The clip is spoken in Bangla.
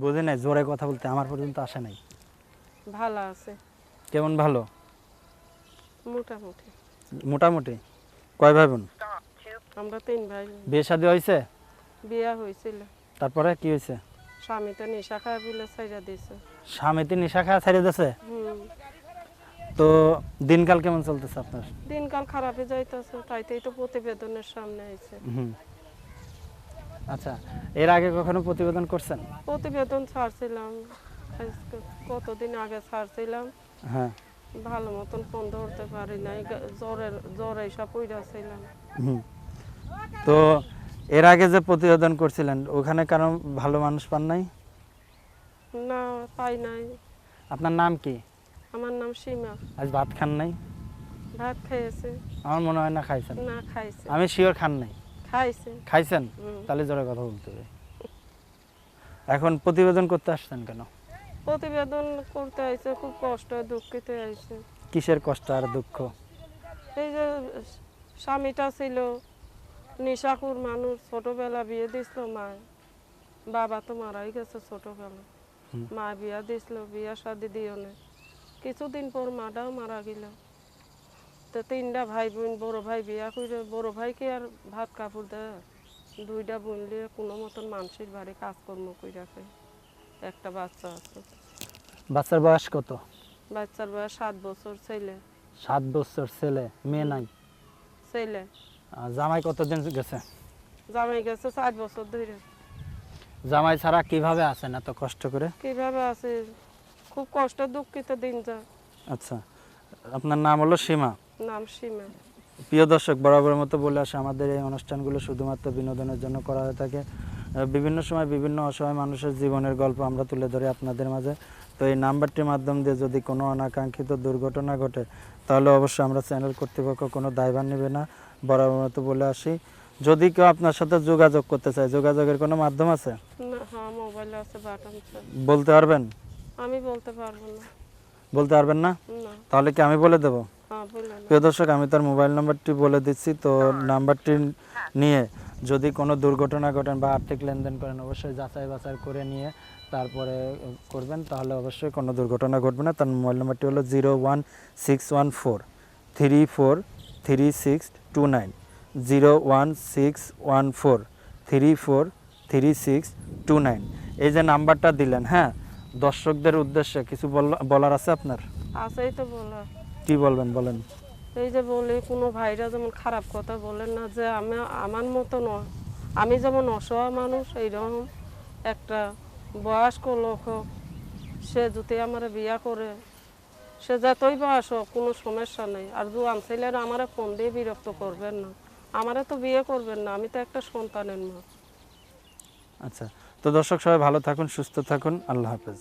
বুঝি নাই জোরে কথা বলতে আমার পর্যন্ত আসে নাই। ভালো আছে। কেমন ভালো? মোটামুটি। মোটামুটি? কয় ভাই বোন আমরা তিন ভাই বিয়ে শাদী হয়েছে? বিয়া হয়েছিল। তারপরে কি হয়েছে? স্বামীতে নেশা খায় বলে ছাইরা দিছে স্বামীতে নিশা খায় ছাড়িয়ে দিয়েছে? তো দিনকাল কেমন চলতেছে আপনার? দিনকাল খারাপে যাইতেছে তাইতেই তো প্রতিবেদনের সামনে আইছে। হুম। আচ্ছা এর আগে কখনো প্রতিবেদন করছেন? প্রতিবেদন ছাড়ছিলাম। কতদিন আগে ছাড়ছিলাম? হ্যাঁ। ভালো মতন ফোন ধরতে পারি নাই জ্বরের জ্বর এইসব পইরাছিলাম হুম। তো এর আগে যে প্রতিবেদন করছিলেন ওখানে কারণ ভালো মানুষ পান নাই? না পাই নাই। আপনার নাম কি? আমার নাম সীমা। আজ ভাত খান নাই? ভাত খাইছে আমার মনে হয় না খাইছেন। না খাইছে। আমি শিওর খান নাই। খাইছেন। তাহলে জোরে কথা বলতে হবে। এখন প্রতিবেদন করতে আসছেন কেন? প্রতিবেদন করতে আইছে খুব কষ্ট দুঃখিত আইছে। কিসের কষ্ট আর দুঃখ? এই যে স্বামীটা ছিল নিশাকুর মানুষ ছোটবেলা বিয়ে দিছিল মা বাবা তো মারাই গেছে ছোটবেলা। মা বিয়া দিছিল বিয়া শাদি দিও না কিছুদিন পর মাটাও মারা গেল। তো তিনটা ভাই বোন বড় ভাই বিয়া করে বড় ভাইকে আর ভাত কাপড় দেয়। দুইটা বোন লিয়ে কোনো মতন মানুষের বাড়ি কাজকর্ম করে রাখে একটা বাচ্চা আছে। বাচ্চার বয়স কত? বাচ্চার বয়স সাত বছর ছেলে। সাত বছর ছেলে মেয়ে নাই? ছেলে। আর জামাই কতদিন গেছে? জামাই গেছে চার বছর ধরে জামাই ছাড়া কীভাবে আছেন এত কষ্ট করে? কীভাবে আছে? খুব কষ্ট দুঃখিত দিন যায় আচ্ছা। আপনার নাম হলো সীমা? নাম সীমা। প্রিয় দর্শক বরাবরের মতো বলে আসে আমাদের এই অনুষ্ঠানগুলো শুধুমাত্র বিনোদনের জন্য করা হয়ে থাকে। বিভিন্ন সময় বিভিন্ন অসহায় মানুষের জীবনের গল্প আমরা তুলে ধরি আপনাদের মাঝে। তো এই নাম্বারটির মাধ্যম দিয়ে যদি কোনো অনাকাঙ্ক্ষিত দুর্ঘটনা ঘটে তাহলে অবশ্যই আমরা চ্যানেল কর্তৃপক্ষ কোনো দায়ভার নেবে না। বরাবর মতো বলে আসি। যদি কেউ আপনার সাথে যোগাযোগ করতে চায় যোগাযোগের কোনো মাধ্যম আছে? হ্যাঁ। বলতে পারবেন? আমি বলতে পারব না। বলতে পারবেন না। তাহলে কি আমি বলে দেবো? প্রিয় দর্শক আমি তার মোবাইল নাম্বারটি বলে দিচ্ছি। তো নাম্বারটি নিয়ে যদি কোনো দুর্ঘটনা ঘটেন বা আর্থিক লেনদেন করেন অবশ্যই যাচাই বাছাই করে নিয়ে তারপরে করবেন। তাহলে অবশ্যই কোনো দুর্ঘটনা ঘটবে না। তার মোবাইল নাম্বারটি হলো zero one six one four three four three six two nine. Zero one six one four three four three six two nine. এই যে নাম্বারটা দিলেন হ্যাঁ? দর্শকদের উদ্দেশ্যে কিছু বল- বলার আছে আপনার? আছেই তো বলা। কি বলবেন বলেন। এই যে বলি কোনো ভাইরা যেমন খারাপ কথা বলেন না যে আমি আমার মতো নয়। আমি যেমন অসহায় মানুষ এইরকম একটা বয়স্ক লোক হোক সে যদি আমার বিয়া করে সে যতই বয়স হোক কোনো সমস্যা নেই। আর জোয়ান ছেলেরা আমার ফোন দিয়ে বিরক্ত করবেন না। আমারে তো বিয়ে করবেন না আমি তো একটা সন্তানের মা। আচ্ছা তো দর্শক সবাই ভালো থাকুন সুস্থ থাকুন আল্লাহ হাফেজ।